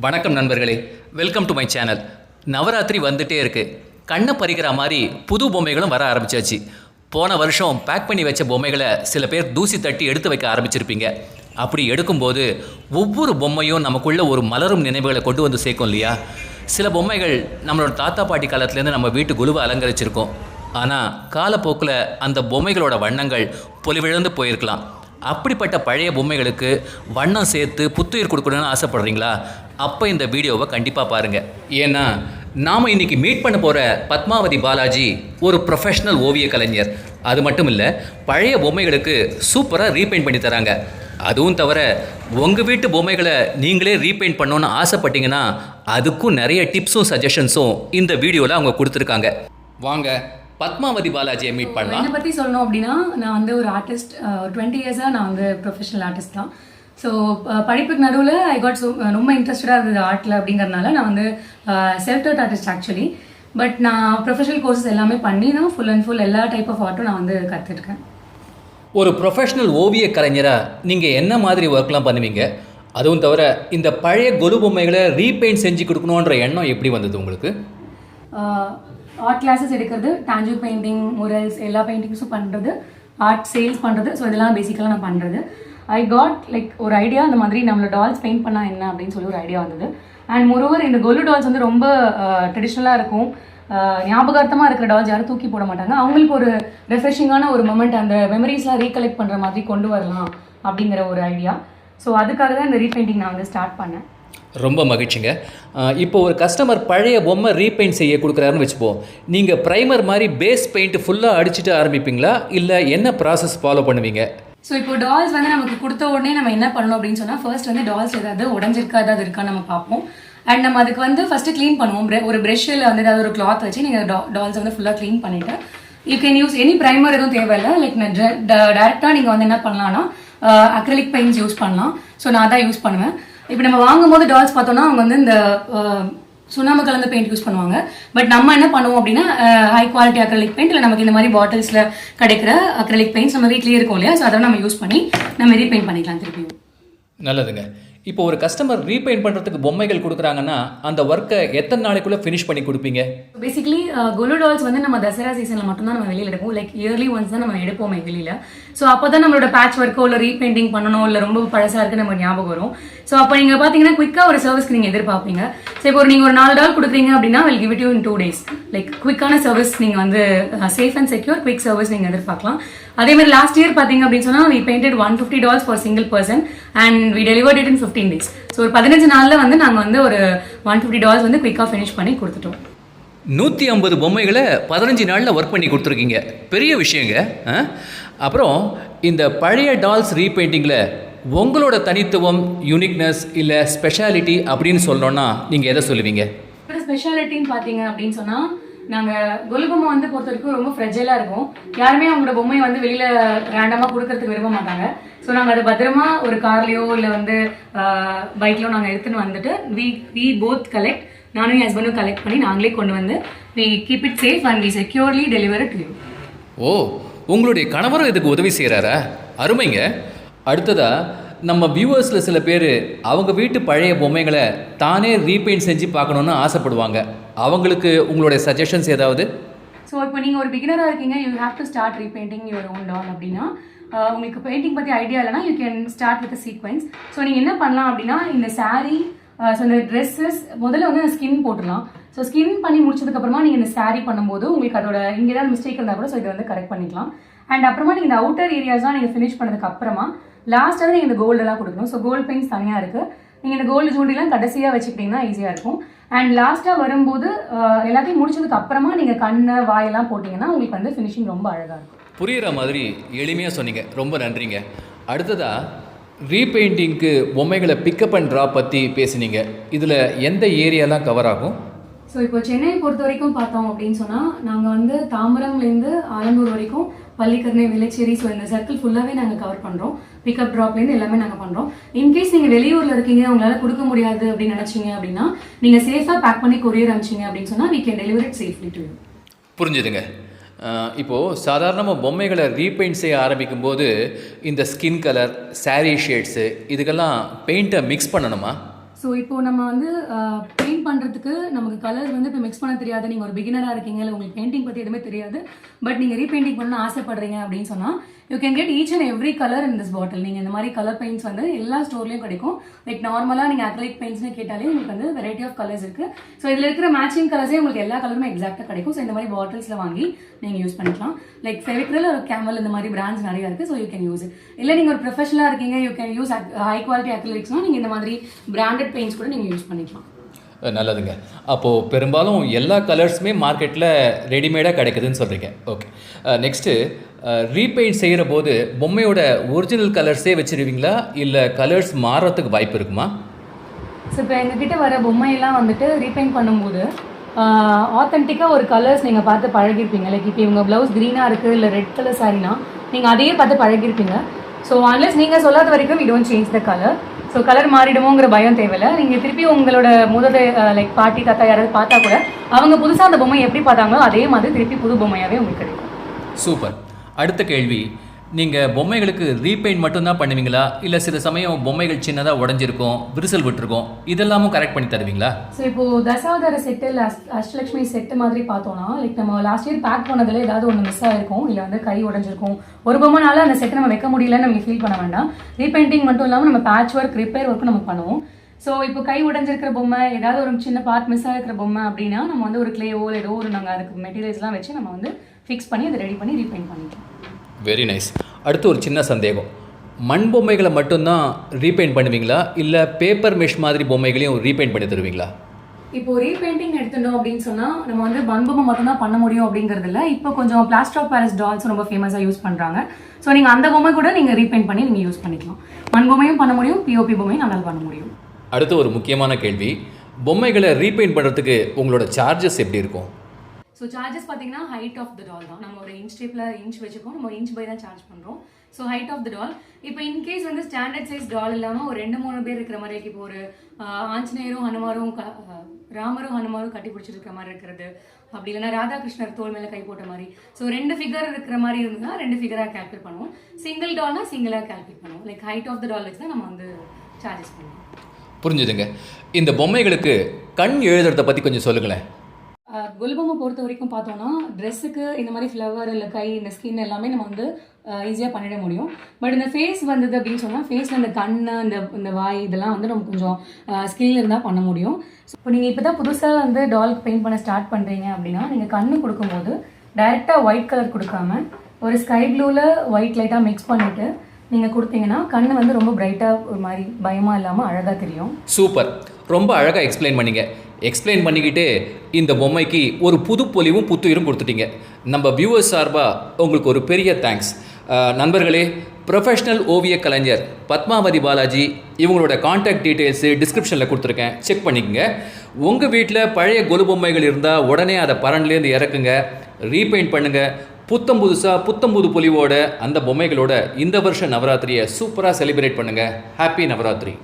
வணக்கம் நண்பர்களே. Welcome to my channel Navratri வந்துட்டே இருக்கு. கண்ணை பறிக்கிற மாதிரி புது பொம்மைகளும் வர ஆரம்பிச்சாச்சு. போன வருஷம் பேக் பண்ணி வச்ச பொம்மைகளை சில பேர் தூசி தட்டி எடுத்து வைக்க ஆரம்பிச்சிருப்பீங்க. அப்படி எடுக்கும்போது ஒவ்வொரு பொம்மையும் நமக்குள்ள ஒரு மலரும் நினைவுகளை கொண்டு வந்து சேர்க்கும் இல்லையா? சில பொம்மைகள் நம்மளோட தாத்தா பாட்டி காலத்துலேருந்து நம்ம வீட்டு குழுவை அலங்கரிச்சிருக்கோம். ஆனால் காலப்போக்கில் அந்த பொம்மைகளோட வண்ணங்கள் பொலிவிழந்து போயிருக்கலாம். அப்படிப்பட்ட பழைய பொம்மைகளுக்கு வண்ணம் சேர்த்து புத்துயிர் கொடுக்கணும்னு ஆசைப்படுறீங்களா? அப்போ இந்த வீடியோவை கண்டிப்பாக பாருங்கள் ஏன்னா நாம் இன்னைக்கு மீட் பண்ண போகிற பத்மாவதி பாலாஜி ஒரு ப்ரொஃபஷனல் ஓவிய கலைஞர். அது மட்டும் இல்லை பழைய பொம்மைகளுக்கு சூப்பராக ரீபெயிண்ட் பண்ணி தராங்க. அதுவும் தவிர உங்கள் வீட்டு பொம்மைகளை நீங்களே ரீபெயிண்ட் பண்ணணும்னு ஆசைப்பட்டீங்கன்னா அதுக்கும் நிறைய டிப்ஸும் சஜஷன்ஸும் இந்த வீடியோவில் அவங்க கொடுத்துருக்காங்க. வாங்க பத்மாவதி பாலாஜியை மீட் பண்ணலாம். என்னை பற்றி சொல்லணும் அப்படின்னா நான் வந்து ஒரு ஆர்டிஸ்ட் ஒரு டுவெண்ட்டி இயர்ஸாக நான் வந்து ப்ரொஃபஷனல் ஆர்டிஸ்ட் தான். ஸோ படிப்புக்கு நடுவில் ஐ காட் ஸோ ரொம்ப இன்ட்ரெஸ்டடாக இருந்தது ஆர்ட்டில் அப்படிங்கறதுனால நான் வந்து செல்ஃப் டர்ட் ஆர்டிஸ்ட் ஆக்சுவலி பட் நான் ப்ரொஃபஷனல் கோர்சஸ் எல்லாமே பண்ணி தான் ஃபுல் அண்ட் ஃபுல் எல்லா டைப் ஆஃப் ஆர்ட்டும் நான் வந்து கற்றுருக்கேன் ஒரு ப்ரொஃபஷனல் ஓவிய கலைஞராக நீங்கள் என்ன மாதிரி ஒர்க்லாம் பண்ணுவீங்க? அதுவும் தவிர இந்த பழைய கொலு பொம்மைகளை ரீபெயிண்ட் செஞ்சு கொடுக்கணுன்ற எண்ணம் எப்படி வந்தது உங்களுக்கு? ஆர்ட் கிளாஸஸ் எடுக்கிறது டாஞ்சூர் பெயிண்டிங் முரல்ஸ் எல்லா பெயிண்டிங்ஸும் பண்ணுறது ஆர்ட் சேல்ஸ் பண்ணுறது ஸோ இதெல்லாம் பேசிக்கலாக நான் பண்ணுறது ஐ காட் லைக் ஒரு ஐடியா அந்த மாதிரி நம்மளோட டால்ஸ் பெயிண்ட் பண்ணால் என்ன அப்படின்னு சொல்லி ஒரு ஐடியா வந்தது. அண்ட் மொரோவர் இந்த கொலு டால்ஸ் வந்து ரொம்ப ட்ரெடிஷ்னலாக இருக்கும். ஞாபகார்த்தமாக இருக்கிற டால்ஸ் யாரும் தூக்கி போட மாட்டாங்க. அவங்களுக்கு ஒரு ரெஃப்ரெஷிங்கான ஒரு மொமெண்ட் அந்த மெமரிஸ்லாம் ரீகலெக்ட் பண்ணுற மாதிரி கொண்டு வரலாம் அப்படிங்கிற ஒரு ஐடியா ஸோ அதுக்காக தான் இந்த ரீபெயிண்டிங் நான் வந்து ஸ்டார்ட் பண்ணேன். ரொம்ப மகிழ்ச்சிங்க. இப்போ ஒரு கஸ்டமர் பழைய பொம்மை ரீபெயிண்ட் செய்ய கொடுக்குறாருன்னு வச்சுப்போம். நீங்கள் ப்ரைமர் மாதிரி பேஸ் பெயிண்ட் ஃபுல்லாக அடிச்சுட்டு ஆரம்பிப்பீங்களா? இல்லை என்ன ப்ராசஸ் ஃபாலோ பண்ணுவீங்க? ஸோ இப்போ டால்ஸ் வந்து நமக்கு கொடுத்த உடனே நம்ம என்ன பண்ணணும் அப்படின்னு சொன்னால் ஃபர்ஸ்ட் வந்து டால்ஸ் ஏதாவது உடஞ்சிருக்கா ஏதாவது இருக்கான்னு நம்ம பார்ப்போம். அண்ட் நம்ம அதுக்கு வந்து ஃபர்ஸ்ட் க்ளீன் பண்ணுவோம். ஒரு ப்ரெஷ்ஷில் வந்து ஏதாவது ஒரு கிளாத் வச்சு நீங்கள் டால்ஸ் வந்து ஃபுல்லாக க்ளீன் பண்ணிட்டு you can use any primer எதுவும் தேவையில்லை. லைக் நான் டேரெக்டாக நீங்கள் வந்து என்ன பண்ணலாம்னா அக்ரலிக் பெயிண்ட்ஸ் யூஸ் பண்ணலாம். ஸோ நான் தான் யூஸ் பண்ணுவேன். இப்போ நம்ம வாங்கும்போது டால்ஸ் பார்த்தோம்னா அவங்க வந்து இந்த சுண்ணாம்பு கலந்த பெயிண்ட் யூஸ் பண்ணுவாங்க. பட் நம்ம என்ன பண்ணுவோம் அப்படின்னா ஹை குவாலிட்டி அக்ரலிக் பெயிண்ட் இல்லை நமக்கு இந்த மாதிரி பாட்டில்ஸில் கிடைக்கிற அக்ரலிக் பெயிண்ட்ஸ் நம்ம வீட்லேயே இருக்கும் இல்லையா? ஸோ அதை நம்ம யூஸ் பண்ணி நம்ம ரீபெயிண்ட் பண்ணிக்கலாம் திருப்பியும். நல்லதுங்க. இப்போ ஒரு கஸ்டமர் ரீபெயிண்ட் பண்ணுறதுக்கு பொம்மைகள் கொடுக்குறாங்கன்னா அந்த ஒர்க்கை எத்தனை நாளைக்குள்ளே ஃபினிஷ் பண்ணி கொடுப்பீங்க? பேசிக்கலி குலு டால்ஸ் வந்து நம்ம தசரா சீசனில் மட்டும்தான் நம்ம வெளியில் எடுப்போம். லைக் இயர்லி ஒன்ஸ் தான் நம்ம எடுப்போமே வெளியில். ஸோ அப்போ தான் நம்மளோட பேட்ச் ஒர்க்கோ இல்லை ரீபெயிண்டிங் பண்ணணும் இல்லை ரொம்ப பழசாக இருக்கு நம்ம ஞாபகம் வரும். ஸோ அப்போ நீங்கள் பார்த்தீங்கன்னா குயிக்காக ஒரு சர்வீஸ்க்கு நீங்கள் எதிர்பார்ப்பீங்க. ஸோ இப்போ நீங்கள் ஒரு நாலு டால் கொடுக்குறீங்க அப்படின்னா will give it you in two days like குயிக்கான service நீங்கள் வந்து safe and secure quick service நீங்கள் எதிர்பார்க்கலாம். அதே மாதிரி லாஸ்ட் இயர் பார்த்தீங்க அப்படின்னு சொன்னால் we painted one fifty dolls for single person and we delivered it in fifteen days so ஒரு பதினஞ்சு நாளில் வந்து நாங்கள் வந்து ஒரு ஒன் ஃபிஃப்டி டால்ஸ் வந்து குயிக்காக ஃபினிஷ் பண்ணி கொடுத்துட்டோம். நூற்றி ஐம்பது பொம்மைகளை பதினஞ்சு நாளில் ஒர்க் பண்ணி கொடுத்துருக்கீங்க. பெரிய விஷயங்க? அப்புறம் இந்த பழைய டால்ஸ் ரீபெயிண்டிங்கில் உங்களோட தனித்துவம் யூனிக்னஸ் இல்லை ஸ்பெஷாலிட்டி அப்படின்னு சொல்லணும்னா நீங்கள் எதை சொல்லுவீங்க? ஸ்பெஷாலிட்டின்னு பார்த்தீங்க அப்படின்னு சொன்னால் நாங்கள் கொலு பொம்மை வந்து பொறுத்த வரைக்கும் ரொம்ப ஃப்ரெஜைலாக இருக்கும். யாருமே அவங்களோட பொம்மையை வந்து வெளியில் ரேண்டமாக கொடுக்கறதுக்கு விரும்ப மாட்டாங்க. ஸோ நாங்கள் அதை பத்திரமா ஒரு கார்லேயோ இல்லை வந்து பைக்லையோ நாங்கள் எடுத்துன்னு வந்துட்டு வி வி போத் கலெக்ட் நானும் என் ஹஸ்பண்டும் கலெக்ட் பண்ணி நாங்களே கொண்டு வந்து we keep it safe and we securely deliver to you ஓ உங்களுடைய கணவரும் இதுக்கு உதவி செய்கிறாரா அருமைங்க. அடுத்ததா நம்ம வியூவர்ஸில் சில பேர் அவங்க வீட்டு பழைய பொம்மைகளை தானே ரீபெயிண்ட் செஞ்சு பார்க்கணுன்னு ஆசைப்படுவாங்க. அவங்களுக்கு உங்களுடைய சஜஷன்ஸ் ஏதாவது? ஸோ இப்போ நீங்கள் ஒரு பிகினராக இருக்கீங்க you have to start repainting your own doll அப்படின்னா உங்களுக்கு பெயிண்டிங் பற்றி ஐடியா இல்லைனா you can start with sequence so நீங்கள் என்ன பண்ணலாம் அப்படின்னா இந்த சாரீ ஸோ இந்த ட்ரெஸ்ஸஸ் முதல்ல வந்து ஸ்கின் போட்டுடலாம். ஸோ ஸ்கின் பண்ணி முடிச்சதுக்கப்புறமா நீங்கள் இந்த சாரீ பண்ணும்போது உங்களுக்கு அதோட இங்கே ஏதாவது மிஸ்டேக் இருந்தால் கூட ஸோ இதை வந்து கரெக்ட் பண்ணிக்கலாம். அண்ட் அப்புறமா நீங்கள் இந்த அவுட்டர் ஏரியாஸ்லாம் நீங்கள் ஃபினிஷ் பண்ணதுக்கு அப்புறமா லாஸ்ட்டாக நீங்கள் இந்த கோல்டெல்லாம் கொடுக்கணும். ஸோ கோல்டு பெயிண்ட்ஸ் தனியாக இருக்குது நீங்கள் இந்த கோல்டு ஜூண்டிலாம் கடைசியாக வச்சுக்கிட்டிங்கன்னா ஈஸியாக இருக்கும். அண்ட் லாஸ்ட்டாக வரும்போது எல்லாத்தையும் முடிச்சதுக்கு அப்புறமா நீங்கள் கண்ணு வாயெல்லாம் போட்டிங்கன்னா உங்களுக்கு வந்து ஃபினிஷிங் ரொம்ப அழகாக இருக்கும். புரிகிற மாதிரி எளிமையாக சொன்னீங்க. ரொம்ப நன்றிங்க. அடுத்ததா ரீபெயிண்டிங்க்கு பொம்மைகளை பிக்கப் அண்ட் ட்ராப் பற்றி பேசுனீங்க. இதில் எந்த ஏரியாலாம் கவர் ஆகும்? ஸோ இப்போ சென்னையை பொறுத்த வரைக்கும் பார்த்தோம் அப்படின்னு சொன்னால் நாங்கள் வந்து தாம்பரம்லேருந்து ஆலந்தூர் வரைக்கும் பள்ளிக்கரணை விளைச்சேரி ஸோ இந்த சர்க்கிள் ஃபுல்லாகவே நாங்கள் கவர் பண்ணுறோம் பிக்கப் ட்ராப்லேருந்து எல்லாமே நாங்கள் பண்ணுறோம் இன்கேஸ் நீங்கள் வெளியூரில் இருக்கீங்க உங்களால் கொடுக்க முடியாது அப்படின்னு நினச்சிங்க அப்படின்னா நீங்கள் சேஃபாக பேக் பண்ணி கொரியர் அனுப்பிச்சிங்க அப்படின்னு சொன்னால் can deliver it safely to you. புரிஞ்சுதுங்க. இப்போது சாதாரணமாக பொம்மைகளை ரீபெயிண்ட் செய்ய ஆரம்பிக்கும் போது இந்த ஸ்கின் கலர் saree ஷேட்ஸு இதுக்கெல்லாம் பெயிண்ட்டை மிக்ஸ் பண்ணணுமா? ஸோ இப்போ நம்ம வந்து பெயிண்ட் பண்ணுறதுக்கு நமக்கு கலர் வந்து இப்போ மிக்ஸ் பண்ண தெரியாது. நீங்கள் ஒரு பிகினராக இருக்கீங்க இல்லை உங்களுக்கு பெயிண்டிங் பற்றி எதுவுமே தெரியாது. பட் நீங்கள் ரீபெயிண்டிங் பண்ணணும்னு ஆசைப்படுறீங்க அப்படின்னு சொன்னால் you can get each and every colour in this bottle நீங்கள் இந்த மாதிரி கலர் பெயிண்ட்ஸ் வந்து எல்லா ஸ்டோர்லையும் கிடைக்கும். லைக் நார்மலாக நீங்கள் அக்ரலிக் பெயிண்ட்ஸ்னு கேட்டாலே உங்களுக்கு வந்து வெரைட்டி ஆஃப் கலர்ஸ் இருக்குது ஸோ இதில் இருக்கிற மேட்சிங் கலர்ஸே உங்களுக்கு எல்லா கலருமே எக்ஸாக்டாக கிடைக்கும். ஸோ இந்த மாதிரி பாட்டில்ஸில் வாங்கி நீங்கள் யூஸ் பண்ணிக்கலாம். லைக் ஃபெவிக்ரல் ஒரு கேமல் இந்த மாதிரி பிராண்ட்ஸ் நிறைய இருக்குது ஸோ யூ கேன் யூஸ் இல்லை நீங்கள் ஒரு ப்ரொஃபஷனலாக இருக்கீங்க you can use high quality அக்ரிலிக்ஸ்னால் நீங்கள் இந்த மாதிரி பிராண்டட் பெயிண்ட்ஸ் கூட நீங்கள் யூஸ் பண்ணிக்கலாம். நல்லதுங்க. அப்போது பெரும்பாலும் எல்லா கலர்ஸுமே மார்க்கெட்டில் ரெடிமேடாக கிடைக்குதுன்னு சொல்கிறீங்க ஓகே நெக்ஸ்ட்டு ரீபெயிண்ட் செய்கிற போது பொம்மையோட ஒரிஜினல் கலர்ஸே வச்சிருவீங்களா? இல்லை கலர்ஸ் மாறுறதுக்கு வாய்ப்பு இருக்குமா? ஸோ இப்போ எங்ககிட்ட வர பொம்மையெல்லாம் வந்துட்டு ரீபெயிண்ட் பண்ணும்போது ஆத்தென்டிக்காக ஒரு கலர்ஸ் நீங்கள் பார்த்து பழகிருப்பீங்க. லைக் இப்போ இவங்க ப்ளவுஸ் க்ரீனாக இருக்குது இல்லை ரெட் கலர் சாரினா நீங்கள் அதையே பார்த்து பழகிருப்பீங்க. ஸோ அன்லெஸ் நீங்கள் சொல்லாத வரைக்கும் we don't change the colour so colour மாறிடுமோங்கிற பயம் தேவையில்லை. நீங்கள் திருப்பி உங்களோட முதல் லைக் பாட்டி தாத்தா யாராவது பார்த்தா கூட அவங்க புதுசாக அந்த பொம்மை எப்படி பார்த்தாங்களோ அதே மாதிரி திருப்பி புது பொம்மையாகவே உங்களுக்கு கிடைக்கும். சூப்பர். அடுத்த கேள்வி. நீங்கள் பொம்மைகளுக்கு ரீபெயிண்ட் மட்டும்தான் பண்ணுவீங்களா? இல்லை சில சமயம் பொம்மைகள் சின்னதாக உடஞ்சிருக்கும் விரிசல் விட்டுருக்கும் இதெல்லாமும் கரெக்ட் பண்ணி தருவீங்களா? ஸோ இப்போ தசாவதார செட்டு அஷ்டலட்சுமி செட்டு மாதிரி பார்த்தோம்னா லைக் நம்ம லாஸ்ட் இயர் பேக் பண்ணதுல ஏதாவது ஒன்று மிஸ் ஆயிருக்கும் இல்லை வந்து கை உடஞ்சிருக்கும். ஒரு பொம்மைனால அந்த செட்டை நம்ம வைக்க முடியலன்னு நம்ம ஃபீல் பண்ண வேண்டாம். ரீபெயிண்டிங் மட்டும் இல்லாமல் நம்ம பேட்ச் ஒர்க் ரிப்பேர் ஒர்க்கும் நம்ம பண்ணுவோம். ஸோ இப்போ கை உடஞ்சிருக்கிற பொம்மை ஏதாவது ஒரு சின்ன பார்ட் மிஸ் ஆகிருக்கிற பொம்மை அப்படின்னா நம்ம வந்து ஒரு கிளேவோ ஏதோ ஒரு நாங்கள் அதுக்கு மெட்டீரியல்ஸ்லாம் வச்சு நம்ம வந்து ஃபிக்ஸ் பண்ணி அதை ரெடி பண்ணி ரீபெயிண்ட் பண்ணிக்கலாம். வெரி நைஸ் அடுத்து ஒரு சின்ன சந்தேகம். மண் பொம்மைகளை மட்டும்தான் ரீபெயிண்ட் பண்ணுவீங்களா? இல்லை பேப்பர் மெஷ் மாதிரி பொம்மைகளையும் ரீபெயிண்ட் பண்ணி தருவீங்களா? இப்போ ரீபெயிண்டிங் எடுத்துட்டோம் அப்படின்னு சொன்னா நம்ம வந்து பண்புமை மட்டும் தான் பண்ண முடியும் அப்படிங்கிறது இல்ல. இப்போ கொஞ்சம் பிளாஸ்டர் ஆஃப் பாரிஸ் டால்ஸ் ரொம்ப ஃபேமஸா யூஸ் பண்றாங்க. ஸோ நீங்க அந்த பொம்மை கூட நீங்க ரீபெயிண்ட் பண்ணி நீங்க யூஸ் பண்ணிக்கலாம். மண் பொம்மையும் பண்ண முடியும் பிஓபி பொம்மையும் நம்மளால பண்ண முடியும். அடுத்து ஒரு முக்கியமான கேள்வி. பொம்மைகளை ரீபெயிண்ட் பண்ணுறதுக்கு உங்களோட சார்ஜஸ் எப்படி இருக்கும்? ஸோ சார்ஜஸ் பார்த்தீங்கன்னா ஹைட் ஆஃப் த டால் தான். நம்ம ஒரு இன்ச் டேப்பில் இன்ச் வச்சுக்கோம் நம்ம இன்ச் பை தான் சார்ஜ் பண்ணுறோம் so height of the doll இப்போ இன்கேஸ் வந்து ஸ்டாண்டர்ட் சைஸ் டால் இல்லாமல் ஒரு ரெண்டு மூணு பேர் இருக்கிற மாதிரி இப்போ ஒரு ஆஞ்சநேயரும் ஹனுமாரும் க ராமரும் ஹனுமாரும் கட்டி பிடிச்சிட்டு இருக்கிற மாதிரி இருக்கிறது. அப்படி இல்லைன்னா ராதாகிருஷ்ணர் தோல் மேலே கை போட்ட மாதிரி. ஸோ ரெண்டு ஃபிகர் இருக்கிற மாதிரி இருந்ததுன்னா ரெண்டு ஃபிகராக கால்குலேட் பண்ணுவோம். சிங்கிள் டால்னா சிங்கிளாக கால்குலேட் பண்ணுவோம். Like height of the doll வச்சு தான் நம்ம வந்து சார்ஜஸ் பண்ணுவோம். புரிஞ்சுதுங்க. இந்த பொம்மைகளுக்கு கண் எழுதுறத பற்றி கொஞ்சம் சொல்லுங்களேன். குல்பொம்மை பொறுத்த வரைக்கும் பார்த்தோம்னா ட்ரெஸ்ஸுக்கு இந்த மாதிரி ஃப்ளவர் இல்லை கை இந்த ஸ்கின் எல்லாமே நம்ம வந்து ஈஸியாக பண்ணிட முடியும். பட் இந்த ஃபேஸ் வந்தது அப்படின்னு சொன்னால் ஃபேஸில் இந்த கண் இந்த இந்த வாய் இதெல்லாம் வந்து நம்ம கொஞ்சம் ஸ்கில் இருந்தால் பண்ண முடியும். ஸோ இப்போ நீங்கள் இப்போ தான் புதுசாக வந்து டால்க்கு பெயிண்ட் பண்ண ஸ்டார்ட் பண்ணுறீங்க அப்படின்னா நீங்கள் கண்ணு கொடுக்கும்போது டைரெக்டாக ஒயிட் கலர் கொடுக்காம ஒரு ஸ்கை ப்ளூவில் ஒயிட் லைட்டாக மிக்ஸ் பண்ணிவிட்டு நீங்கள் கொடுத்தீங்கன்னா கண்ணு வந்து ரொம்ப பிரைட்டாக ஒரு மாதிரி பயமாக இல்லாமல் அழகாக தெரியும். சூப்பர் ரொம்ப அழகாக எக்ஸ்பிளைன் பண்ணிங்க. எக்ஸ்பிளைன் பண்ணிக்கிட்டு இந்த பொம்மைக்கு ஒரு புது பொலிவும் புத்துயிரும் கொடுத்துட்டீங்க. நம்ம வியூவர்ஸ் சார்பாக உங்களுக்கு ஒரு பெரிய தேங்க்ஸ் நண்பர்களே ப்ரொஃபஷ்னல் ஓவிய கலைஞர் பத்மாவதி பாலாஜி இவங்களோட காண்டாக்ட் டீட்டெயில்ஸு டிஸ்கிரிப்ஷனில் கொடுத்துருக்கேன். செக் பண்ணிக்கோங்க. உங்கள் வீட்டில் பழைய கொலு பொம்மைகள் இருந்தால் உடனே அதை பரன்லேருந்து இறக்குங்க. ரீபெயிண்ட் பண்ணுங்கள் புத்தம் புதுசாக புத்தம் புது பொலிவோட அந்த பொம்மைகளோட இந்த வருஷ நவராத்திரியை சூப்பராக செலிப்ரேட் பண்ணுங்கள் ஹாப்பி நவராத்திரி.